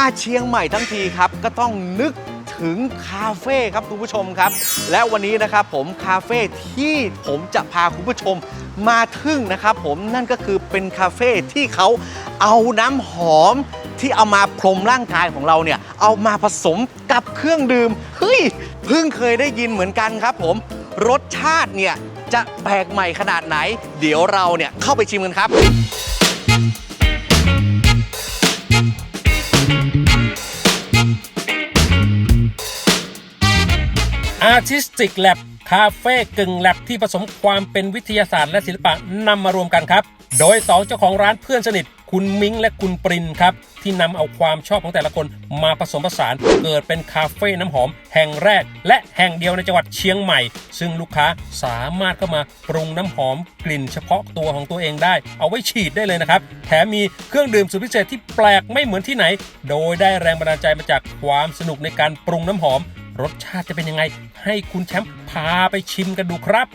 มาเชียงใหม่ทั้งทีครับ ก็ต้องนึกถึงคาเฟ่ครับคุณผู้ชมครับ และวันนี้นะครับผมคาเฟ่ที่ผมจะพาคุณผู้ชมมาทึ่งนะครับผมนั่นก็คือเป็นคาเฟ่ที่เขาเอาน้ำหอมที่เอามาพรมร่างกายของเราเนี่ย เอามาผสมกับเครื่องดื่มเฮ้ยเพิ่งเคยได้ยินเหมือนกันครับ ผมรสชาติเนี่ยจะแปลกใหม่ขนาดไหน เดี๋ยวเราเนี่ยเข้าไปชิมกันครับ Artistic Lab คาเฟ่กึ่งแลบที่ผสมความเป็นวิทยาศาสตร์และศิลปะนำมารวมกันครับ โดยสองเจ้าของร้านเพื่อนสนิท คุณมิ้งและคุณปรินครับ ที่นำเอาความชอบของแต่ละคนมาผสมผสาน เกิดเป็นคาเฟ่น้ำหอม แห่งแรก และแห่งเดียวในจังหวัดเชียงใหม่ ซึ่งลูกค้าสามารถเข้ามาปรุงน้ำหอมกลิ่นเฉพาะตัวของตัวเองได้ เอาไว้ฉีดได้เลยนะครับ แถมมีเครื่องดื่มสุดพิเศษที่แปลกไม่เหมือนที่ไหน โดยได้แรงบันดาลใจมาจากความสนุกในการปรุงน้ำหอม รสชาติจะเป็นยังไง ให้คุณแชมป์พาไปชิมกันดูครับ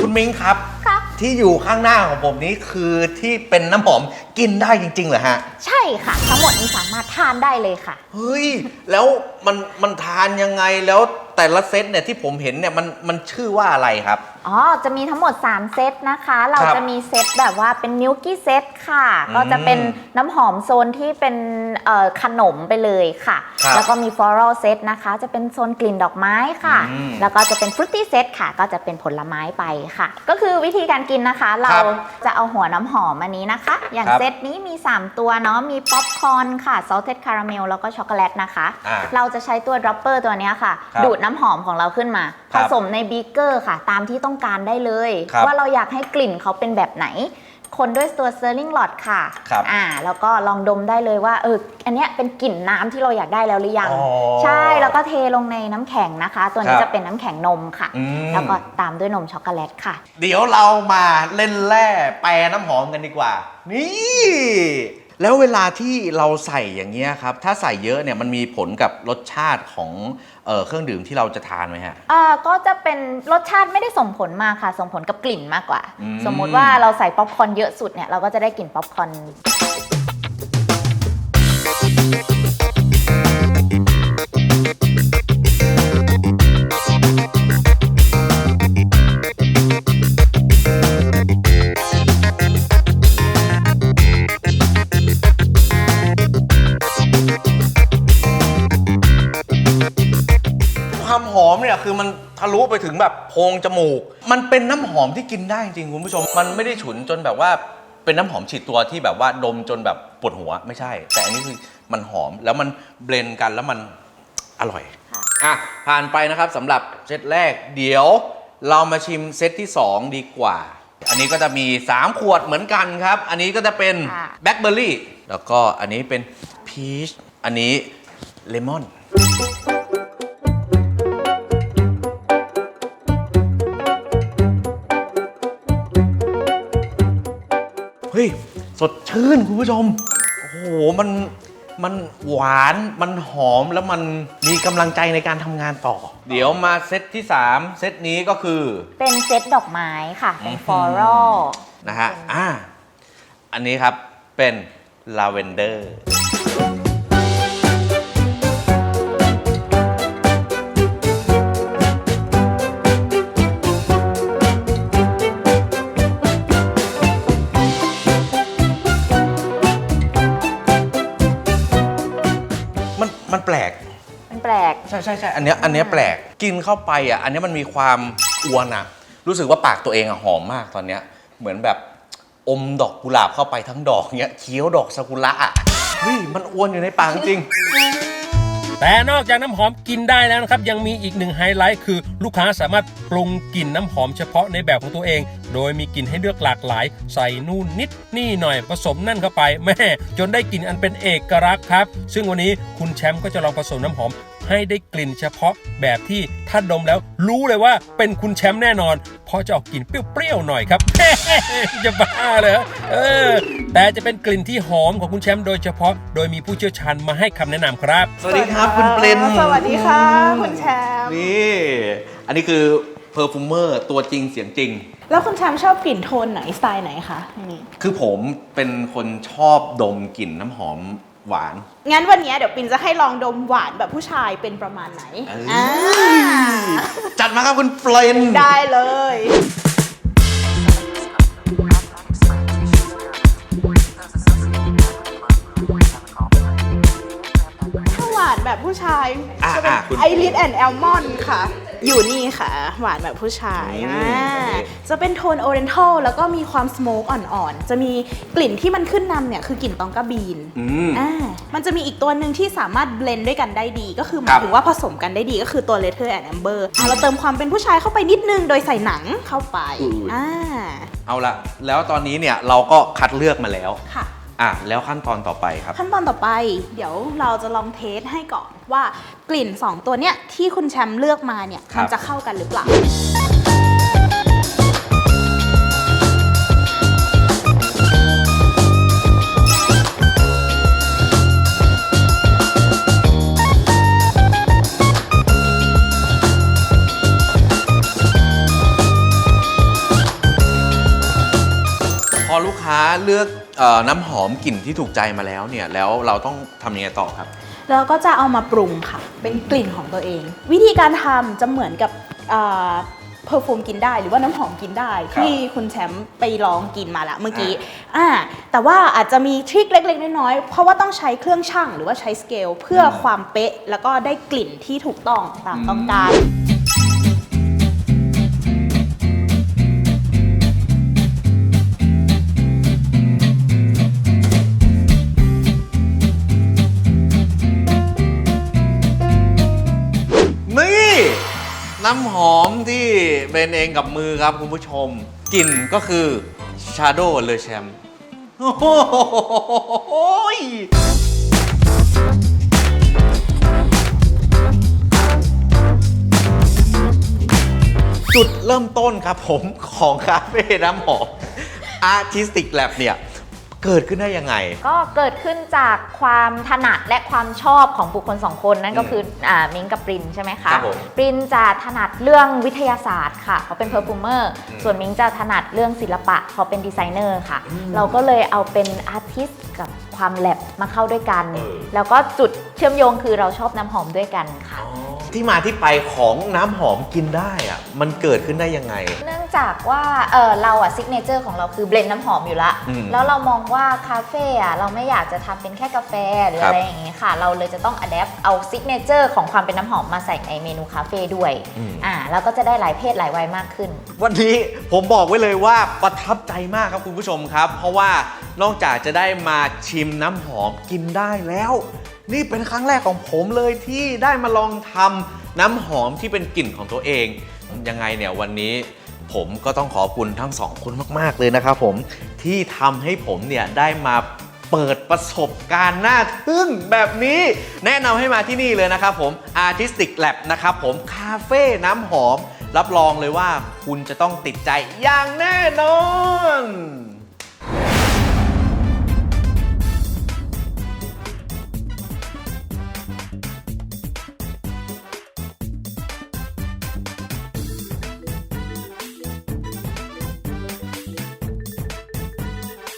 คุณมิ้งครับ ครับ ที่อยู่ข้างหน้าของผมนี้คือที่เป็นน้ำหอมกินได้จริงๆเหรอฮะ ใช่ค่ะ ทั้งหมดนี้สามารถทานได้เลยค่ะ เฮ้ย แล้วมันมันทานยังไงแล้ว แต่ละเซตเนี่ยที่ผมเห็นเนี่ยมันมันชื่อว่าอะไรครับ อ๋อ จะมีทั้งหมด 3 เซตนะคะ เราครับจะมีเซตแบบว่าเป็นมิลกี้เซตค่ะ อืมก็จะเป็นน้ำหอมโซนที่เป็นเอ่อขนมไปเลยค่ะ ครับแล้วก็มีฟลอรัลเซตนะคะ จะเป็นโซนกลิ่นดอกไม้ค่ะ อืมแล้วก็จะเป็นฟรุตตี้เซตค่ะ ก็จะเป็นผลไม้ไปค่ะ ก็คือวิธีการกินนะคะ เราครับจะเอาหัวน้ำหอมอันนี้นะคะ อย่างครับเซตนี้มี 3 ตัวเนาะ มีป๊อปคอร์นค่ะซอสเทสคาราเมลแล้วก็ช็อกโกแลตนะคะ อ่าเราจะใช้ตัวดรอปเปอร์ตัวเนี้ยค่ะ ครับ ดูดน้ำหอมของเราขึ้นมาคผรับสมในบีเกอร์ค่ะ ตามที่ต้องการได้เลยครับว่าเราอยากให้กลิ่นเขาเป็นแบบไหน คนด้วยตัวเซอร์ลิงหลอดค่ะครับอ่าแล้วก็ลองดมได้เลยว่าเอออันเนี้ยเป็นกลิ่นน้ำที่เราอยากได้แล้วหรือยังอ๋อใช่แล้วก็เทลงในน้ำแข็งนะคะ ตัวนี้ครับจะเป็นน้ำแข็งนมค่ะอืมแล้วก็ตามด้วยนมช็อกโกแลตค่ะ เดี๋ยวเรามาเล่นแร่แปรน้ำหอมกันดีกว่า นี่ แล้วเวลาที่เราใส่อย่างเงี้ยครับ ถ้าใส่เยอะเนี่ยมันมีผลกับรสชาติของเออเครื่องดื่มที่เราจะทานไหมฮะ อ่าก็จะเป็นรสชาติไม่ได้ส่งผลมากค่ะ ส่งผลกับกลิ่นมากกว่า อืม สมมุติว่าเราใส่ป๊อปคอร์นเยอะสุดเนี่ยเราก็จะได้กลิ่นป๊อปคอร์น ความหอมเนี่ยคือมันทะลุไปถึงแบบโพรงจมูก มันเป็นน้ำหอมที่กินได้จริงๆคุณผู้ชม มันไม่ได้ฉุนจนแบบว่าเป็นน้ำหอมฉีดตัวที่แบบว่าดมจนแบบปวดหัวไม่ใช่ แต่อันนี้คือมันหอมแล้วมันเบลนด์กันแล้วมันอร่อยค่ะอะ ผ่านไปนะครับสำหรับเซตแรกเดี๋ยวเรามาชิมเซตที่ 2 ดีกว่า อันนี้ก็จะมี 3 ขวดเหมือนกันครับ อันนี้ก็จะเป็นค่ะ แบล็คเบอร์รี่แล้วก็อันนี้เป็นพีชอันนี้เลมอน ฮ้ย สดชื่นคุณผู้ชม โอ้โห มัน มันหวาน มันหอม แล้วมันมีกำลังใจในการทำงานต่อ เดี๋ยวมาเซตที่ 3 เซตนี้ก็คือ เป็นเซตดอกไม้ค่ะ เป็นอืมฟลอรัลนะฮะ อ่า อันนี้ครับ เป็นลาเวนเดอร์ ใช่ใช่ใช่อันเนี้ยอันเนี้ยแปลกกินเข้าไปอะอันเนี้ยมันมีความอวนอะ รู้สึกว่าปากตัวเองอะหอมมากตอนเนี้ยเหมือนแบบอมดอกกุหลาบเข้าไปทั้งดอกเนี้ยเคี้ยวดอกซากุระอะเฮ้ยมันอวนอยู่ในปากจริง แต่นอกจากน้ำหอมกินได้แล้วนะครับ ยังมีอีกหนึ่งไฮไลท์คือลูกค้าสามารถปรุงกลิ่นน้ำหอมเฉพาะในแบบของตัวเอง โดยมีกลิ่นให้เลือกหลากหลาย ใส่นู่นนิดนี่หน่อยผสมนั่นเข้าไปแม่จนได้กลิ่นอันเป็นเอกลักษณ์ครับ ซึ่งวันนี้คุณแชมป์ก็จะลองผสมน้ำหอม ให้ได้กลิ่นเฉพาะแบบที่ถ้าดมแล้วรู้เลยว่าเป็นคุณแชมป์แน่นอน เพราะจะออกกลิ่นเปรี้ยวๆหน่อยครับจะบ้าเลยเออ แต่จะเป็นกลิ่นที่หอมของคุณแชมป์โดยเฉพาะ โดยมีผู้เชี่ยวชาญมาให้คำแนะนำครับ สวัสดีครับคุณปรินสวัสดีค่ะคุณแชมป์นี่ อันนี้คือเพอร์ฟูเมอร์ตัวจริงเสียงจริง แล้วคุณแชมป์ชอบกลิ่นโทนไหนสไตล์ไหนคะอันนี้คือผมเป็นคนชอบดมกลิ่นน้ำหอม หวาน งั้นวันนี้เดี๋ยวปินจะให้ลองดมหวานแบบผู้ชายเป็นประมาณไหนเอ้ย อ่าจัดมาครับคุณเฟรนได้เลย ถ้าหวานแบบผู้ชายอะจะเป็นอะคุณ ไอริสแอนด์แอลมอนค่ะ อยู่นี่ค่ะ หวานแบบผู้ชายอืมอ่าจะเป็นโทนโอเรนทัลแล้วก็มีความสโมกอ่อนๆ จะมีกลิ่นที่มันขึ้นนำเนี่ย คือกลิ่นตองกาบีนอืมอ่ามันจะมีอีกตัวหนึ่งที่สามารถเบลนด์ด้วยกันได้ดี ก็คือหคมารัยบ ถึงว่าผสมกันได้ดีก็คือตัว Leather and Amber อะเราเติมความเป็นผู้ชายเข้าไปนิดนึงโดยใส่หนังเข้าไปอ่าเอาละแล้วตอนนี้เนี่ยเราก็คัดเลือกมาแล้ว ค่ะ อะแล้วขั้นตอนต่อไปครับ ขั้นตอนต่อไป เดี๋ยวเราจะลองเทสให้ก่อนว่ากลิ่น 2 ตัวเนี้ยที่คุณแชมป์เลือกมาเนี่ยครับ มันจะเข้ากันหรือเปล่า พอลูกค้าเลือกเออ น้ำหอมกลิ่นที่ถูกใจมาแล้วเนี่ยแล้วเราต้องทำยังไงต่อครับ แล้วก็จะเอามาปรุงค่ะ เป็นกลิ่นของตัวเอง วิธีการทำจะเหมือนกับเพอร์ฟูมกินได้ หรือว่าน้ำหอมกินได้ที่คุณแชมป์ไปลองกินมาละเมื่อกี้อ่าแต่ว่าอาจจะมีทริคเล็ก ๆ น้อยๆเพราะว่าต้องใช้เครื่องชั่งหรือว่าใช้สเกลเพื่อความเป๊ะ แล้วก็ได้กลิ่นที่ถูกต้องตามต้องการนี่ น้ำหอมที่เป็นเองกับมือครับคุณผู้ชมกลิ่นก็คือ Shadow Le Cham โอ้โหยจุดเริ่มต้นครับผมของคาเฟ่น้ำหอม Artistic Lab เนี่ย เกิดขึ้นได้ยังไง ก็เกิดขึ้นจากความถนัดและความชอบของบุคคลสองคนนั่นก็คืออ่ามิงกับปรินใช่ไหมคะครับผมปรินจะถนัดเรื่องวิทยาศาสตร์ค่ะเขาเป็นเพอร์ฟูเมอร์อืมส่วนมิงจะถนัดเรื่องศิลปะเขาเป็นดีไซเนอร์ค่ะเราก็เลยเอาเป็นอาร์ติสกับความแลบมาเข้าด้วยกันแล้วก็จุดเชื่อมโยงคือเราชอบน้ำหอมด้วยกันค่ะ ที่มาที่ไปของน้ำหอมกินได้อะมันเกิดขึ้นได้ยังไง เนื่องจากว่าเออเราอะซิกเนเจอร์ของเราคือเบลนด์น้ำหอมอยู่ละ อืมแล้วเรามองว่าคาเฟ่อะเราไม่อยากจะทำเป็นแค่กาแฟหรือครับ อะไรอย่างงี้ค่ะ เราเลยจะต้องอัดแอปเอาซิกเนเจอร์ของความเป็นน้ำหอมมาใส่ในเมนูคาเฟ่ด้วยอืม อ่าแล้วก็จะได้หลายเพศหลายวัยมากขึ้น วันนี้ผมบอกไว้เลยว่าประทับใจมากครับคุณผู้ชมครับ เพราะว่านอกจากจะได้มาชิมน้ำหอมกินได้แล้ว นี่เป็นครั้งแรกของผมเลยที่ได้มาลองทำน้ำหอมที่เป็นกลิ่นของตัวเอง ยังไงเนี่ยวันนี้ผมก็ต้องขอบคุณทั้งสองคนมาก ๆ เลยนะครับผมที่ทำให้ผมเนี่ยได้มาเปิดประสบการณ์น่าทึ่งแบบนี้ แนะนำให้มาที่นี่เลยนะครับผม Artistic Lab นะครับผมคาเฟ่น้ำหอม รับรองเลยว่าคุณจะต้องติดใจอย่างแน่นอน